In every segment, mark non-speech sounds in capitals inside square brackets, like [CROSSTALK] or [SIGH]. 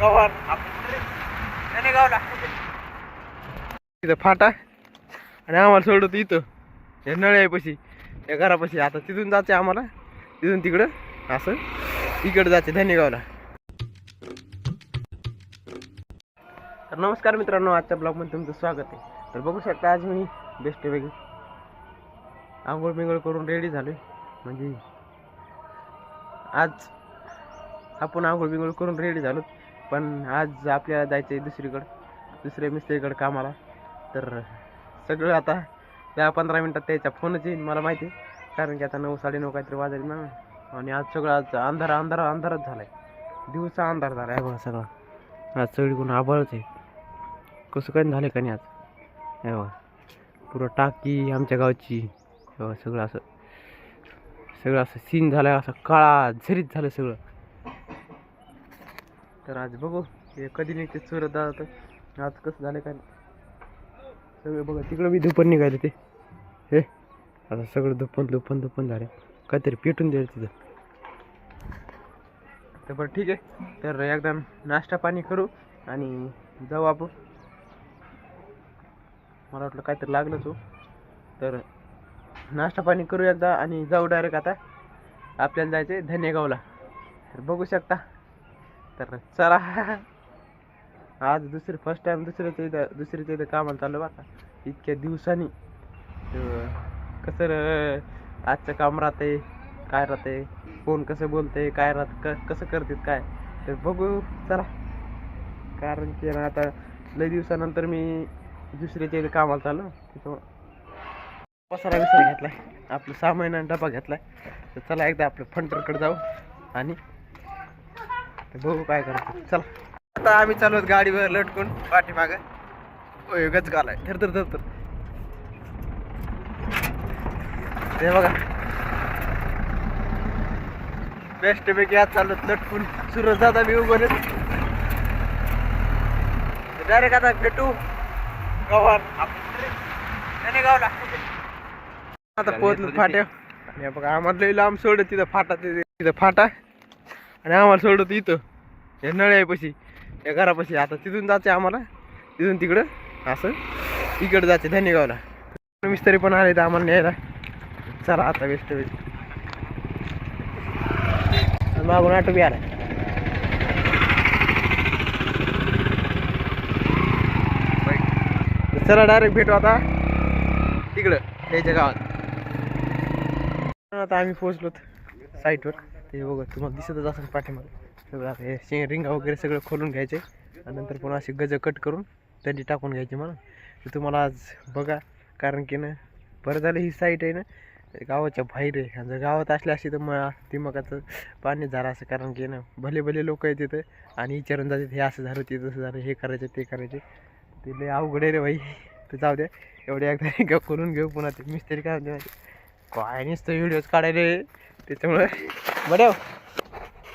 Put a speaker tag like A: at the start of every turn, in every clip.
A: गव्हाण गावला तिथं फाटा आणि आम्हाला सोडत इथं. या नळ्यापाशी या घरापाशी. आता तिथून जाते आम्हाला. तिथून तिकडं. असं. इकडं जाते धनेगावला तर नमस्कार मित्रांनो. आजच्या ब्लॉगमध्ये तुमचं स्वागत आहे. तर बघू शकता आज मी बेस्ट वेगळी आंघोळ बिंगोळ करून रेडी झालो म्हणजे आज आपण आंघोळ बिंगोळ करून रेडी झालो पण आज आपल्याला जायचं आहे दुसरीकडं दुसऱ्या मिस्त्रीकडं कामाला. तर सगळं आता दहा पंधरा मिनटात त्याच्या फोनच येईल मला माहिती आहे. कारण की आता नऊ साडेनऊ काहीतरी वाजले ना. आणि आज सगळं आज अंधार अंधार अंधारच झाला आहे दिवसा अंधार झाला आहे बघा सगळा. आज सगळीकडून आभाळच आहे कसं काय झालं का नाही आज? हे बघा. पुरं टाकी आमच्या गावची. हे बघा सगळं असं सगळं असं सीन झालं असं काळा झरीत झालं सगळं. तर आज बघू. हे कधी निघते सुरत तर आज कसं झालं काय नाही. बघा तिकडं बी दुपण निघाले ते. हे आता सगळं दुपण दुपण दुपण झाले. काहीतरी पेटून द्यायला तिथं. तर बरं ठीक आहे. तर एकदा नाश्ता पाणी करू आणि जाऊ आपण. मला वाटलं काहीतरी लागलं हो. तर नाश्ता पाणी करू एकदा आणि जाऊ डायरेक्ट आता. आपल्याला जायचं आहे धनेगावला तर बघू शकता. तर चला. आज दुसरी फर्स्ट टाइम दुसऱ्याच्या इथं दुसरीच्या इथं कामाला चाललो बा इतक्या दिवसांनी. कसं र- आजचं काम राहते काय राहते कोण कसं बोलते काय राहत क कसं करतात काय तर बघू चला. कारण की ना आता लई दिवसानंतर मी दुसऱ्याच्या इथं कामाला चाललो. तिथं पसारा विसारा घेतला आपलं सामान आणि डबा घेतला तर चला एकदा आपलं फंटरकडे जाऊ आणि बघू काय करतो. चला. आता आम्ही चालू आहोत गाडीवर लटकून पाठीमाग. गच घालाय. धर धर धर ते बघा. बेस्ट पैकी आज चालत लटकून. सुरत दादा मी उभं डायरेक्ट आता भेटू. गव्हाण गावला आता पोहोचलो फाट्या बघा आम्हाला लांब सोडत तिथं फाटा तिथे तिथं फाटा. आणि आम्हाला सोडत इथं. हे नळ्यापाशी या घरापाशी. आता तिथून जाते आम्हाला. तिथून तिकडं असं इकडं जायचे धन्यगावला मिस्त्री पण आले तर आम्हाला न्यायला. चला आता बेस्ट बेस्ट मागून आटो बी आला. चला डायरेक्ट भेटू आता. तिकडं त्याच्या गावात. आता आम्ही पोहोचलो साईटवर ते बघा तुम्हाला दिसतच असेल पाठीमागे. सगळं आता हे शेंग रिंगा वगैरे सगळं खोलून घ्यायचे. आणि नंतर पुन्हा असे गज कट करून त्यांनी टाकून घ्यायचे म्हणून ते तुम्हाला आज बघा कारण की ना बरं झालं ही साईट आहे ना गावाच्या बाहेर आहे. आणि जर गावात असले असे तर मग दिमागाचं पाणी झालं असं कारण की ना भले भले लोक आहेत तिथं आणि विचारून जातात हे असं झालं ते तसं झालं हे करायचं ते करायचे. ते लय अवघड आहे रे भाई तर जाऊ द्या एवढे एकदा रिंगा खोलून घेऊ पुन्हा ते मिस्त्री काय म्हणते काय नुसतं व्हिडिओज काढायले? त्याच्यामुळे बरं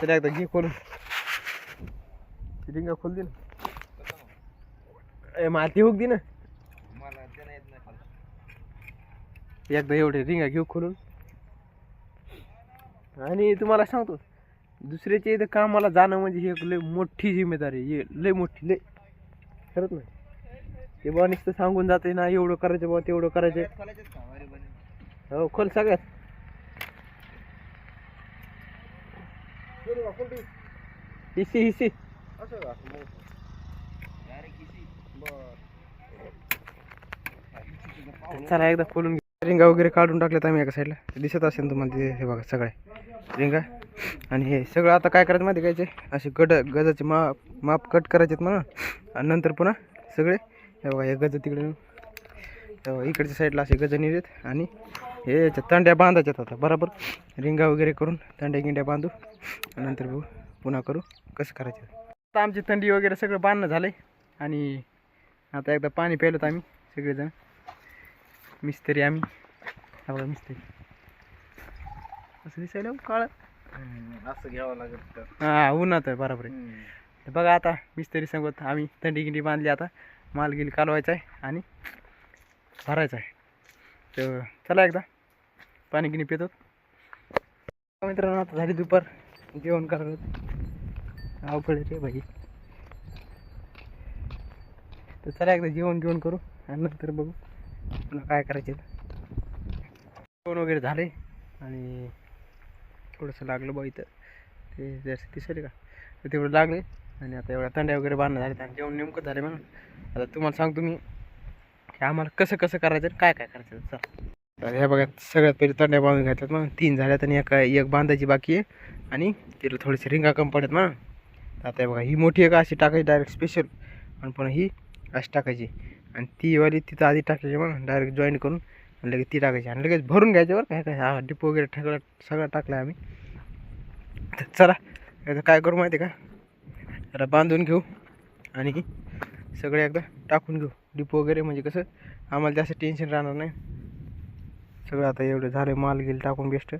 A: तर एकदा घे खोलून. रिंगा खोल दे ना. ए माती होक दे ना. एकदा एवढे रिंगा घेऊ खोलून. आणि तुम्हाला सांगतो दुसऱ्याच्या इथं कामाला जाणं म्हणजे ही एक लय मोठी जिम्मेदारी आहे. हे लय मोठी लय. खरंच नाही. ते बा नुसतं सांगून जाते ना एवढं करायचं बा तेवढं करायचं. हो खोल सगळ्यात. हिसी हिसी. चला एकदा खोलून रिंगा वगैरे काढून टाकल्यात आम्ही एका साईडला दिसत असेल तुम्हाला ते हे बघा सगळे. रिंगा. आणि हे सगळं आता काय करायचं माहिती काय असे गड गजाचे माप माप कट करायचे म्हणा. आणि नंतर पुन्हा सगळे हे बघा हे गज तिकडे. इकडच्या साईडला असे गज निघत आणि हे याच्या तांड्या बांधायच्यात आता. बरोबर. रिंगा वगैरे करून तांड्या गिंड्या बांधू. आणि नंतर बघू पुन्हा करू. कसं करायचं? आता आमची थंडी वगैरे सगळं बांधणं झालं आहे आणि आता एकदा पाणी प्यायलं आम्ही सगळेजण. मिस्त्री आम्ही. बघा मिस्त्री. असं दिसायला काळ.
B: असं घ्यावं लागत
A: हा उन्हात आहे बरोबर आहे. तर बघा आता मिस्त्री सांगत आम्ही थंडी गिंडी बांधली आता. माल गिल कालवायचा आहे आणि भरायचा आहे. तर चला एकदा पाणी गिनी पितो. मित्रांनो आता झाली दुपार. जेवण करायला अवघड आहे रे भाई तर चला एकदा जेवण जेवण करू आणि नंतर बघू पुन्हा काय करायचे जेवण वगैरे झाले आणि थोडंसं लागलं बघ इथं. ते जसं दिसले का? तर तेवढं लागले आणि आता एवढ्या तंड्या वगैरे बांधणं झाले आणि जेवण नेमकं झाले म्हणून. आता तुम्हाला सांगतो मी की आम्हाला कसं कसं करायचं काय काय करायचं चला. तर ह्या बघा सगळ्यात पहिले तंड्या बांधून घ्यायच्यात मग तीन झाल्यात आणि एका एक बांधायची बाकी आहे आणि तिला थोडीशी रिंगा कम पडत ना आता बघा ही मोठी एक अशी टाकायची डायरेक्ट स्पेशल आणि पुन्हा ही अशी टाकायची. आणि ती वाली तिथं आधी टाकायची मग डायरेक्ट जॉईन करून आणि लगेच ती टाकायची. आणि लगेच भरून घ्यायचं बरं काय काय हा डिपो वगैरे सगळं सगळं टाकलं आम्ही. तर चला आता काय करू माहिती आहे का? जरा बांधून घेऊ आणि सगळे एकदा टाकून घेऊ. डिपो वगैरे म्हणजे कसं आम्हाला जास्त टेन्शन राहणार नाही. सगळं आता एवढं झालं माल गेलं टाकून बेस्ट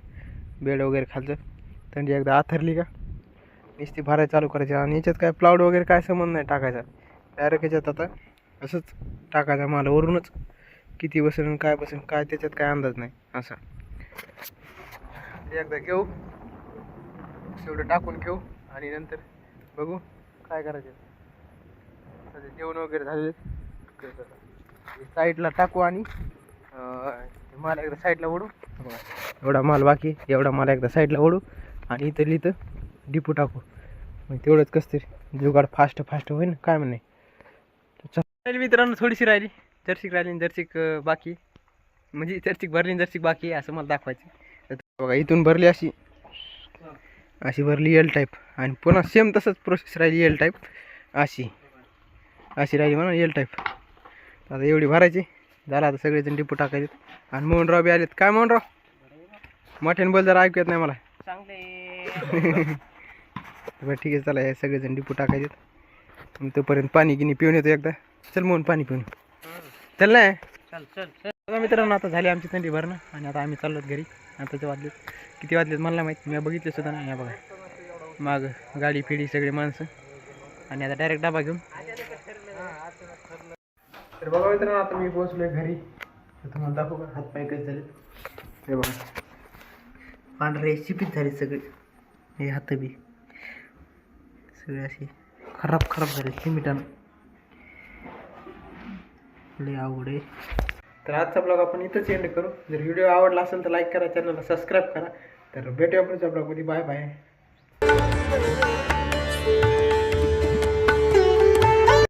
A: बेड वगैरे खालचं. थंडी एकदा आथरली का? नुसती भरायला चालू करायची. आणि याच्यात काय प्लाउड वगैरे काय संबंध नाही टाकायचा. डायरेक्ट याच्यात आता असंच टाकायचा माल वरूनच किती बसेल काय बसेल काय त्याच्यात काय अंदाज नाही. असं. एकदा घेऊ. तेवढं टाकून घेऊ. आणि नंतर बघू काय करायचं. जेवण वगैरे झाले. साईडला टाकू आणि माल एकदा साईडला ओढू. एवढा माल बाकी एवढा माल एकदा साईडला ओढू. आणि इथं इथं डिपू टाकू. मग तेवढंच कसं तरी. जुगाड फास्ट फास्ट होईल काय म्हणे. राहिली मित्रांनो थोडीशी राहिली. जर्सिक राहिली जर्सिक बाकी. म्हणजे जर्सिक भरली जर्सिक बाकी असं मला दाखवायचं बघा इथून भरली अशी. अशी भरली एल टाईप आणि पुन्हा सेम तसंच प्रोसेस राहिली एल टाईप अशी. अशी राहिली म्हणा एल टाईप आता एवढी भरायची. झालं आता सगळेजण डिपो टाकायचे आणि मोहनराव बी आलेत. काय मोहनराव? मोठ्याने बोल जरा ऐकू येत नाही मला. [LAUGHS] बरं ठीक आहे चला हे सगळेजण डिपो टाकायचे मग तोपर्यंत पाणी गिनी पिऊन येतो एकदा. चल मोहन पाणी पिऊन. चल नाही
B: चल चल चल.
A: मित्रांनो आता झाली आमची थंडी भरणं. आणि आता आम्ही चाललो घरी. आताचे वाजलेत किती वाजलेत मला माहीत मी बघितले सुद्धा नाही या बघा. माग गाडी फिडी सगळी माणसं. आणि आता डायरेक्ट डबा घेऊन. तर बघा मित्रांनो आता मी पोहोचलोय घरी. तर तुम्हाला दाखवू का? हात पाय कसे झाले हे बघा. पांढरे शिपीत झाले सगळे. हे हात बी. सगळे असे खराब खराब झाले. सिमिटानं लय आवड आहे. तर आजचा ब्लॉग आपण इथंच एंड करू. जर व्हिडिओ आवडला असेल तर लाईक करा चॅनलला सबस्क्राईब करा. तर भेटूया पुढच्या ब्लॉगमध्ये. Bye bye